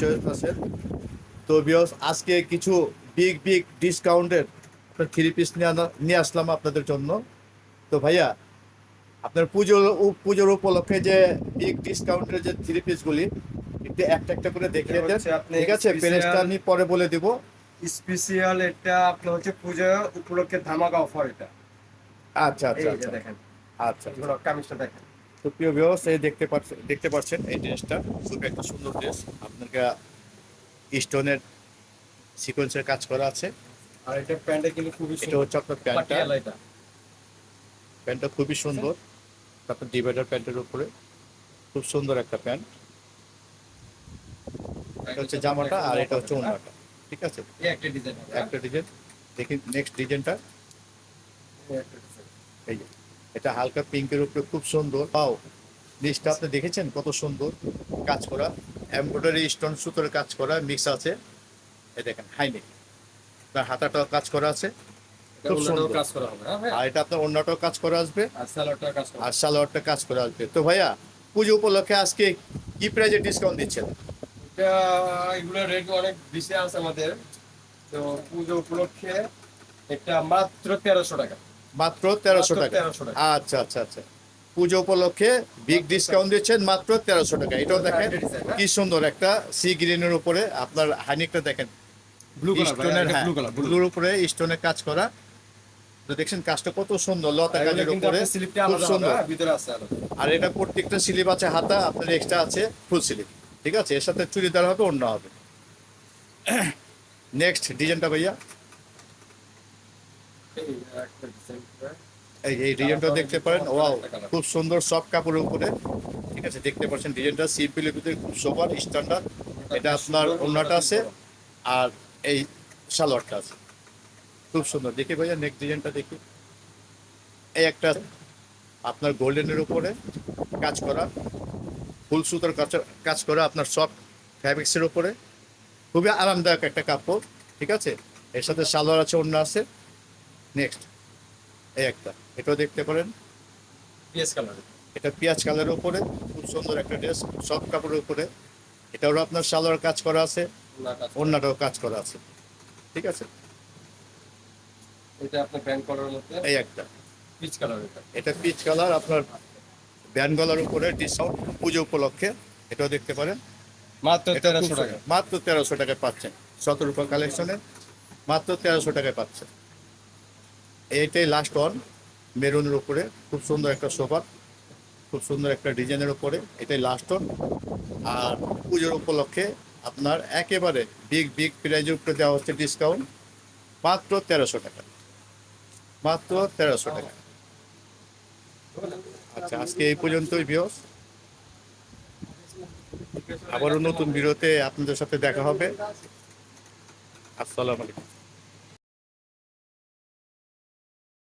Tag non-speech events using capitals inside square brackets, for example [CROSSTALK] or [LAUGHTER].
Choice আছে। তো বিয়স আজকে কিছু বিগ বিগ ডিসকাউন্টের থ্রি পিস নিয়ে নিয়ে আসলাম আপনাদের জন্য। তো ভাইয়া আপনার পুজোর পুজোর উপলক্ষে যে বিগ ডিসকাউন্টের যে থ্রি পিসগুলি একটু একটা একটা করে দেখিয়ে দেন। ঠিক আছে প্রেসটা আমি পরে বলে দিব। স্পেশাল এটা আপনার হচ্ছে পূজা উপলক্ষে ধামাকা অফার এটা। আচ্ছা আচ্ছা যে আচ্ছা দেখেন। আচ্ছা। এগুলো কামিজটা দেখেন। তো প্রিয় ভিউয়ার্স এই দেখতে পাচ্ছেন দেখতে পাচ্ছেন এই ড্রেসটা খুব একটা সুন্দর ড্রেস আপনাকে স্টোনের সিকোয়েন্সের কাজ করা আছে। আর এটা প্যান্টে কিন্তু খুবই এটা সুন্দর হচ্ছে আপনার প্যান্টটা। প্যান্টটা খুবই সুন্দর। আপনার ডিভাইডার প্যান্টের উপরে। খুব সুন্দর একটা প্যান্ট। এটা হচ্ছে জামাটা আর এটা হচ্ছে ওড়নাটা। ঠিক আছে? একটা ডিজাইন একটা ডিজাইন দেখি নেক্সট ডিজাইনটা এই যে। এটা হালকা পিঙ্কের উপরে খুব সুন্দর। পাও নিচটা আপনি দেখেছেন? কত সুন্দর কাজ করা। এমব্রয়ডারি স্টোন সুতোর কাজ করা মিক্স আছে। এই দেখেন হাইনেক তার হাতাটাও কাজ করা আছে। খুব সুন্দর। কাজ করা হবে হ্যাঁ আর এটা আপনার অন্যটাও কাজ করা আসবে। আর সালোয়ারটা কাজ করা আসবে। তো ভাইয়া পুজো উপলক্ষে আজকে কি প্রাইজে ডিসকাউন্ট দিচ্ছেন? এগুলো রেট অনেক বেশি আছে আমাদের। তো পুজো উপলক্ষে এটা মাত্র তেরোশো টাকা। মাত্র তেরোশো টাকা। আচ্ছা আচ্ছা আচ্ছা। পুজো উপলক্ষে বিগ ডিসকাউন্ট দিচ্ছেন মাত্র তেরোশো টাকা। এটাও দেখেন কি সুন্দর একটা সি গ্রিনের উপরে আপনার হানিকটা দেখেন। ব্লু স্টোনের হ্যাঁ ব্লু ব্লুর উপরে স্টোনের কাজ করা। তো দেখছেন কাজটা কত সুন্দর লতা কিন্তু উপরে খুব সুন্দর। হ্যাঁ, আর এটা প্রত্যেকটা স্লিপ আছে হাতা আপনার এক্সট্রা আছে ফুল স্লিপ ঠিক আছে? এর সাথে চুড়িদার হবে অন্য হবে। [COUGHS] নেক্সট ডিজাইনটা ভাইয়া। এই ডিজাইনটা দেখতে পারেন, ওয়াও, খুব সুন্দর সফট কাপড়ের উপরে। ঠিক আছে, দেখতে পাচ্ছেন ডিজাইনটা, সিম্পলের ভিতরে খুব সোবার স্ট্যান্ডার্ড এটা আপনার ওড়নাটা আছে আর এই সালোয়ারটা আছে। খুব সুন্দর। দেখি ভাইয়া নেক্সট ডিজাইনটা দেখি। এই একটা আপনার গোল্ডেনের উপরে কাজ করা, ফুল সুতোর কাজ কাজ করা আপনার সফট ফ্যাব্রিক্সের উপরে। খুবই আরামদায়ক একটা কাপড়, ঠিক আছে? এর সাথে সালোয়ার আছে অন্য আছে। নেক্সট এই একটা। এটাও দেখতে পারেন। পিএস কালার এটা পেঁয়াজ কালারের উপরে খুব সুন্দর একটা ড্রেস সফট কাপড়ের উপরে। এটাও আপনার সালোয়ার কাজ করা আছে অন্যটাও কাজ করা আছে। ঠিক আছে? এটা আপনার ব্যাংক কলারের মধ্যে? এই একটা। পিচ কালার এটা। এটা পিচ কালার আপনার ব্যান গলার উপরে ডিসকাউন্ট পুজো উপলক্ষে। এটাও দেখতে পারেন। মাত্র তেরোশো টাকা। মাত্র তেরোশো টাকায় পাচ্ছেন। শতরূপা কালেকশনে মাত্র তেরোশো টাকায় পাচ্ছেন। এইটাই লাস্ট ওয়ান মেরুনের উপরে, খুব সুন্দর একটা সোফা, খুব সুন্দর একটা ডিজাইনের উপরে, এটাই লাস্ট ওয়ান আর পুজোর উপলক্ষে আপনার একেবারে বিগ বিগ প্রাইজের উপরে দেওয়া হচ্ছে ডিসকাউন্ট মাত্র তেরোশো টাকা। মাত্র তেরোশো টাকা। আচ্ছা আজকে এই পর্যন্তই বিয়স আবারও নতুন বিরতে আপনাদের সাথে দেখা হবে। আসসালামু আলাইকুম।